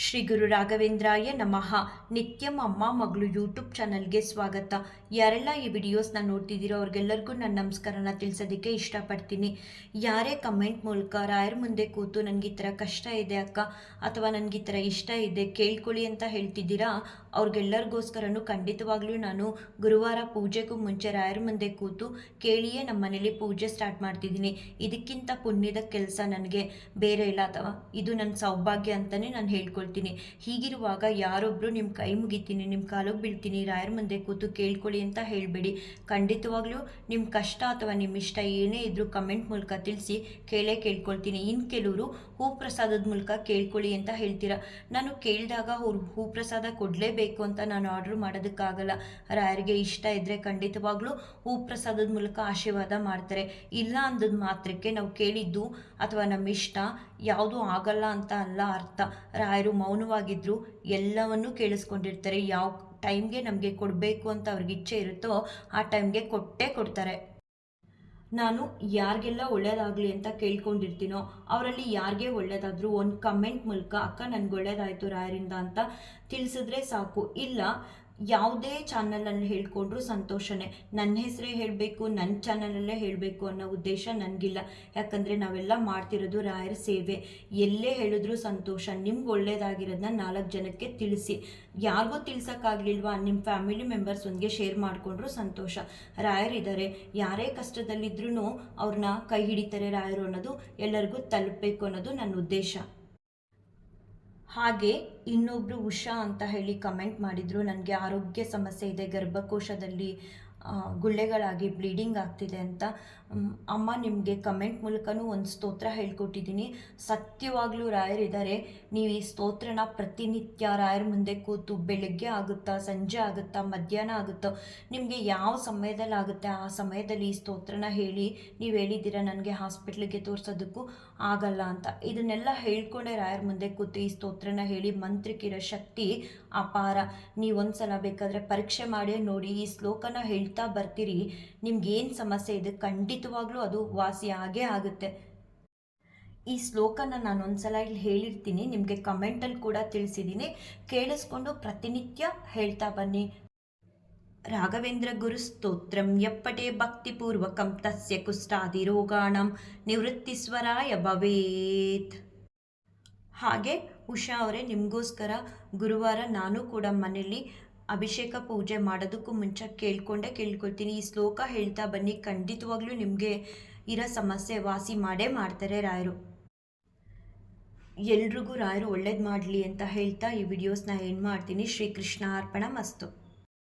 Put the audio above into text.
ಶ್ರೀ ಗುರು ರಾಘವೇಂದ್ರಾಯ ನಮಃ. ನಿತ್ಯಂ ಅಮ್ಮ ಮಗಳು ಯೂಟ್ಯೂಬ್ ಚಾನಲ್ಗೆ ಸ್ವಾಗತ. ಯಾರೆಲ್ಲ ಈ ವಿಡಿಯೋಸ್ನ ನೋಡ್ತಿದ್ದೀರೋ ಅವ್ರಿಗೆಲ್ಲರಿಗೂ ನನ್ನ ನಮಸ್ಕಾರನ ತಿಳಿಸೋದಕ್ಕೆ ಇಷ್ಟಪಡ್ತೀನಿ. ಯಾರೇ ಕಮೆಂಟ್ ಮೂಲಕ ರಾಯರ ಮುಂದೆ ಕೂತು ನನಗೆ ಈ ಥರ ಕಷ್ಟ ಇದೆ ಅಕ್ಕ, ಅಥವಾ ನನಗೆ ಈ ಥರ ಇಷ್ಟ ಇದೆ, ಕೇಳ್ಕೊಳ್ಳಿ ಅಂತ ಹೇಳ್ತಿದ್ದೀರಾ, ಅವ್ರಿಗೆಲ್ಲರಿಗೋಸ್ಕರನೂ ಖಂಡಿತವಾಗ್ಲೂ ನಾನು ಗುರುವಾರ ಪೂಜೆಗೂ ಮುಂಚೆ ರಾಯರ ಮುಂದೆ ಕೂತು ಕೇಳಿಯೇ ನಮ್ಮ ಮನೇಲಿ ಪೂಜೆ ಸ್ಟಾರ್ಟ್ ಮಾಡ್ತಿದ್ದೀನಿ. ಇದಕ್ಕಿಂತ ಪುಣ್ಯದ ಕೆಲಸ ನನಗೆ ಬೇರೆ ಇಲ್ಲ ಅಥವಾ ಇದು ನನ್ನ ಸೌಭಾಗ್ಯ ಅಂತಲೇ ನಾನು ಹೇಳ್ಕೊಳ್ತೀನಿ. ಹೀಗಿರುವಾಗ ಯಾರೊಬ್ಬರು ನಿಮ್ಮ ಕೈ ಮುಗಿತೀನಿ ನಿಮ್ಮ ಕಾಲಿಗೆ ಬೀಳ್ತೀನಿ, ರಾಯರ ಮುಂದೆ ಕೂತು ಕೇಳ್ಕೊಳ್ಳಿ ಅಂತ ಹೇಳಬೇಡಿ. ಖಂಡಿತವಾಗ್ಲೂ ನಿಮ್ಮ ಕಷ್ಟ ಅಥವಾ ನಿಮ್ಮ ಇಷ್ಟ ಏನೇ ಇದ್ರೂ ಕಮೆಂಟ್ ಮೂಲಕ ತಿಳಿಸಿ ಕೇಳೇ ಕೇಳ್ಕೊಳ್ತೀನಿ. ಇನ್ನು ಕೆಲವರು ಹೂ ಪ್ರಸಾದದ ಮೂಲಕ ಕೇಳ್ಕೊಳ್ಳಿ ಅಂತ ಹೇಳ್ತೀರಾ? ನಾನು ಕೇಳಿದಾಗ ಅವ್ರು ಹೂ ಪ್ರಸಾದ ಕೊಡಲೇಬೇಕು ಅಂತ ನಾನು ಆರ್ಡ್ರ್ ಮಾಡೋದಕ್ಕಾಗಲ್ಲ. ರಾಯರಿಗೆ ಇಷ್ಟ ಇದ್ದರೆ ಖಂಡಿತವಾಗ್ಲೂ ಹೂ ಪ್ರಸಾದದ ಮೂಲಕ ಆಶೀರ್ವಾದ ಮಾಡ್ತಾರೆ. ಇಲ್ಲ ಅಂದದ ಮಾತ್ರಕ್ಕೆ ನಾವು ಕೇಳಿದ್ದು ಅಥವಾ ನಮ್ಮ ಇಷ್ಟ ಯಾವುದೂ ಆಗಲ್ಲ ಅಂತ ಅಲ್ಲ ಅರ್ಥ. ರಾಯರು ಮೌನವಾಗಿದ್ದರು ಎಲ್ಲವನ್ನೂ ಕೇಳಿಸ್ಕೊಂಡಿರ್ತಾರೆ. ಯಾವ ಟೈಮ್ಗೆ ನಮಗೆ ಕೊಡಬೇಕು ಅಂತ ಅವ್ರಿಗೆ ಇಚ್ಛೆ ಇರುತ್ತೋ ಆ ಟೈಮ್ಗೆ ಕೊಟ್ಟೇ ಕೊಡ್ತಾರೆ. ನಾನು ಯಾರಿಗೆಲ್ಲ ಒಳ್ಳೇದಾಗಲಿ ಅಂತ ಕೇಳ್ಕೊಂಡಿರ್ತೀನೋ ಅವರಲ್ಲಿ ಯಾರಿಗೆ ಒಳ್ಳೇದಾದರೂ ಒಂದು ಕಮೆಂಟ್ ಮೂಲಕ, ಅಕ್ಕ, ನನಗೆ ಒಳ್ಳೇದಾಯಿತು ರಾಯರಿಂದ ಅಂತ ತಿಳಿಸಿದ್ರೆ ಸಾಕು. ಇಲ್ಲ ಯಾವುದೇ ಚಾನಲಲ್ಲಿ ಹೇಳ್ಕೊಂಡ್ರು ಸಂತೋಷನೇ. ನನ್ನ ಹೆಸರೇ ಹೇಳಬೇಕು ನನ್ನ ಚಾನಲಲ್ಲೇ ಹೇಳಬೇಕು ಅನ್ನೋ ಉದ್ದೇಶ ನನಗಿಲ್ಲ. ಯಾಕಂದರೆ ನಾವೆಲ್ಲ ಮಾಡ್ತಿರೋದು ರಾಯರ ಸೇವೆ. ಎಲ್ಲೇ ಹೇಳಿದ್ರು ಸಂತೋಷ. ನಿಮ್ಗೆ ಒಳ್ಳೇದಾಗಿರೋದನ್ನ ನಾಲ್ಕು ಜನಕ್ಕೆ ತಿಳಿಸಿ. ಯಾರಿಗೂ ತಿಳ್ಸೋಕ್ಕಾಗಲಿಲ್ವಾ? ನಿಮ್ಮ ಫ್ಯಾಮಿಲಿ ಮೆಂಬರ್ಸ್ ಒಂದಿಗೆ ಶೇರ್ ಮಾಡಿಕೊಂಡ್ರು ಸಂತೋಷ. ರಾಯರಿದ್ದಾರೆ ಯಾರೇ ಕಷ್ಟದಲ್ಲಿದ್ರೂ ಅವ್ರನ್ನ ಕೈ ಹಿಡಿತಾರೆ ರಾಯರು ಅನ್ನೋದು ಎಲ್ಲರಿಗೂ ತಲುಪಬೇಕು ಅನ್ನೋದು ನನ್ನ ಉದ್ದೇಶ. ಹಾಗೆ ಇನ್ನೊಬ್ಬರು ಉಷಾ ಅಂತ ಹೇಳಿ ಕಮೆಂಟ್ ಮಾಡಿದರು. ನನಗೆ ಆರೋಗ್ಯ ಸಮಸ್ಯೆ ಇದೆ ಗರ್ಭಕೋಶದಲ್ಲಿ ಗುಳ್ಳೆಗಳಾಗಿ ಬ್ಲೀಡಿಂಗ್ ಆಗ್ತಿದೆ ಅಂತ ಅಮ್ಮ ನಿಮಗೆ ಕಮೆಂಟ್ ಮೂಲಕನೂ ಒಂದು ಸ್ತೋತ್ರ ಹೇಳ್ಕೊಟ್ಟಿದ್ದೀನಿ. ಸತ್ಯವಾಗಲೂ ರಾಯರಿದ್ದಾರೆ ನೀವು ಈ ಸ್ತೋತ್ರನ ಪ್ರತಿನಿತ್ಯ ರಾಯರ ಮುಂದೆ ಕೂತು ಬೆಳಗ್ಗೆ ಆಗುತ್ತಾ, ಸಂಜೆ ಆಗುತ್ತಾ, ಮಧ್ಯಾಹ್ನ ಆಗುತ್ತೋ, ನಿಮಗೆ ಯಾವ ಸಮಯದಲ್ಲಿ ಆಗುತ್ತೆ, ಆ ಸಮಯದಲ್ಲಿ ಈ ಸ್ತೋತ್ರನ ಹೇಳಿ, ನೀವು ಹೇಳಿದ್ದೀರ, ನನಗೆ ಹಾಸ್ಪಿಟ್ಲಿಗೆ ತೋರಿಸೋದಕ್ಕೂ ಆಗಲ್ಲ ಅಂತ. ಇದನ್ನೆಲ್ಲ ಹೇಳ್ಕೊಂಡೆ ರಾಯರ ಮುಂದೆ ಕೂತು ಈ ಸ್ತೋತ್ರನ ಹೇಳಿ, ಮಂತ್ರಕ್ಕಿರೋ ಶಕ್ತಿ ಅಪಾರ. ನೀವು ಒಂದ್ಸಲ ಬೇಕಾದರೆ ಪರೀಕ್ಷೆ ಮಾಡಿ ನೋಡಿ, ಈ ಶ್ಲೋಕನ ಹೇಳ್ತಾ ಬರ್ತೀರಿ. ನಿಮ್ಗೇನು ಸಮಸ್ಯೆ ಇದೆ? ಖಂಡಿತವಾಗ್ಲೂ ಅದು ವಾಸಿ ಆಗೇ ಆಗುತ್ತೆ. ಈ ಶ್ಲೋಕನ ನಾನು ಒಂದ್ಸಲ ಇಲ್ಲಿ ಹೇಳಿರ್ತೀನಿ. ನಿಮಗೆ ಕಮೆಂಟಲ್ಲಿ ಕೂಡ ತಿಳಿಸಿದ್ದೀನಿ ಕೇಳಿಸ್ಕೊಂಡು ಪ್ರತಿನಿತ್ಯ ಹೇಳ್ತಾ ಬನ್ನಿ. ರಾಘವೇಂದ್ರ ಗುರು ಸ್ತೋತ್ರಂ, ಯಪ್ಪಟೆ ಭಕ್ತಿಪೂರ್ವಕಂ ತಸ್ಯ ಕುಷ್ಠಾದಿರೋಗಾಣಂ ನಿವೃತ್ತಿಸ್ವರಾಯ ಭವೇತ್. ಹಾಗೆ ಉಷಾ ಅವರೇ, ನಿಮಗೋಸ್ಕರ ಗುರುವಾರ ನಾನು ಕೂಡ ಮನೆಯಲ್ಲಿ ಅಭಿಷೇಕ ಪೂಜೆ ಮಾಡೋದಕ್ಕೂ ಮುಂಚೆ ಕೇಳ್ಕೊಂಡೆ, ಕೇಳ್ಕೊಳ್ತೀನಿ. ಈ ಶ್ಲೋಕ ಹೇಳ್ತಾ ಬನ್ನಿ, ಖಂಡಿತವಾಗ್ಲೂ ನಿಮಗೆ ಇರೋ ಸಮಸ್ಯೆ ವಾಸಿ ಮಾಡೇ ಮಾಡ್ತಾರೆ ರಾಯರು. ಎಲ್ರಿಗೂ ರಾಯರು ಒಳ್ಳೇದು ಮಾಡಲಿ ಅಂತ ಹೇಳ್ತಾ ಈ ವಿಡಿಯೋಸ್ನ ಏನು ಮಾಡ್ತೀನಿ. ಶ್ರೀಕೃಷ್ಣ ಅರ್ಪಣ, ಮಸ್ತು.